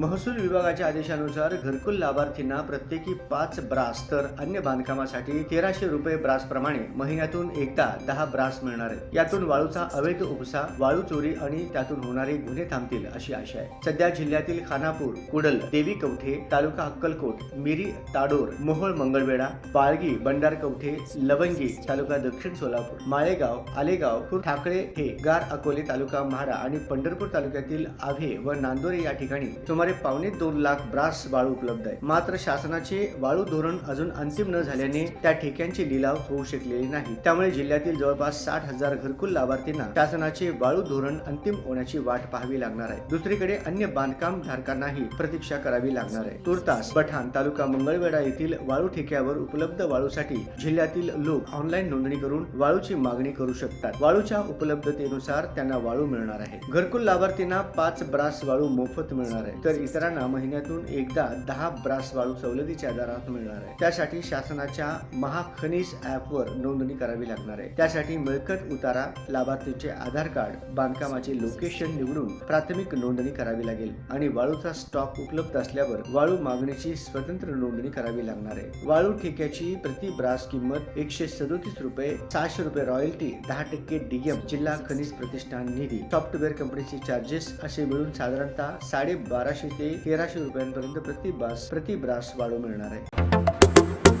महसूल विभागाच्या आदेशानुसार घरकुल लाभार्थींना प्रत्येकी पाच ब्रास तर अन्य बांधकामासाठी तेराशे रुपये ब्रासप्रमाणे महिन्यातून एकदा दहा ब्रास मिळणार आहे यातून वाळूचा अवैध उपसा वाळू चोरी आणि त्यातून होणारे गुन्हे थांबतील अशी आशा आहे. सध्या जिल्ह्यातील खानापूर कुडल देवी कवठे तालुका अक्कलकोट मिरी ताडोर मोहोळ मंगळवेढा बाळगी बंडार कवठे लवंगी तालुका दक्षिण सोलापूर माळेगाव आलेगाव ठाकळे हे गार अकोले तालुका म्हाडा आणि पंढरपूर तालुक्यातील आव्हे व नांदोरे या ठिकाणी सुमारे पावणे दोन लाख ब्रास वाळू उपलब्ध आहे मात्र शासनाचे वाळू धोरण अजून अंतिम न झाल्याने त्या ठेक्यांची लिलाव होऊ शकलेली नाही. त्यामुळे जिल्ह्यातील जवळपास साठ हजार घरकुल लाभार्थींना शासनाचे वाळू धोरण अंतिम होण्याची वाट पाहावी लागणार आहे. दुसरीकडे अन्य बांधकाम धारकांनाही प्रतीक्षा करावी लागणार आहे. तुर्तास पठाण तालुका मंगळवेढा येथील वाळू ठेक्यावर उपलब्ध वाळूसाठी जिल्ह्यातील लोक ऑनलाईन नोंदणी करून वाळूची मागणी करू शकतात. वाळूच्या उपलब्धतेनुसार त्यांना वाळू मिळणार आहे. घरकुल लाभार्थींना पाच ब्रास वाळू मोफत मिळणार आहे. तर इतरांना महिन्यातून एकदा दहा ब्रास वाळू सवलतीच्या दरात मिळणार आहे. त्यासाठी शासनाच्या महाखनिज ऍपवर नोंदणी करावी लागणार आहे. त्यासाठी मिळकत उतारा लाभार्थीचे आधार कार्ड बांधकामाचे लोकेशन निवडून प्राथमिक नोंदणी करावी लागेल आणि वाळूचा स्टॉक उपलब्ध असल्यावर वाळू मागणीची स्वतंत्र नोंदणी करावी लागणार आहे. वाळू ठेक्याची प्रति ब्रास किंमत एकशे सदोतीस रुपये सहाशे रुपये रॉयल्टी दहा टक्के डीएम जिल्हा खनिज प्रतिष्ठान निधी सॉफ्टवेअर कंपनीचे चार्जेस असे मिळून साधारणतः साडे बाराशे ते तेराशे रुपयांपर्यंत प्रति ब्रास प्रति ब्रास वाढू मिळणार आहे.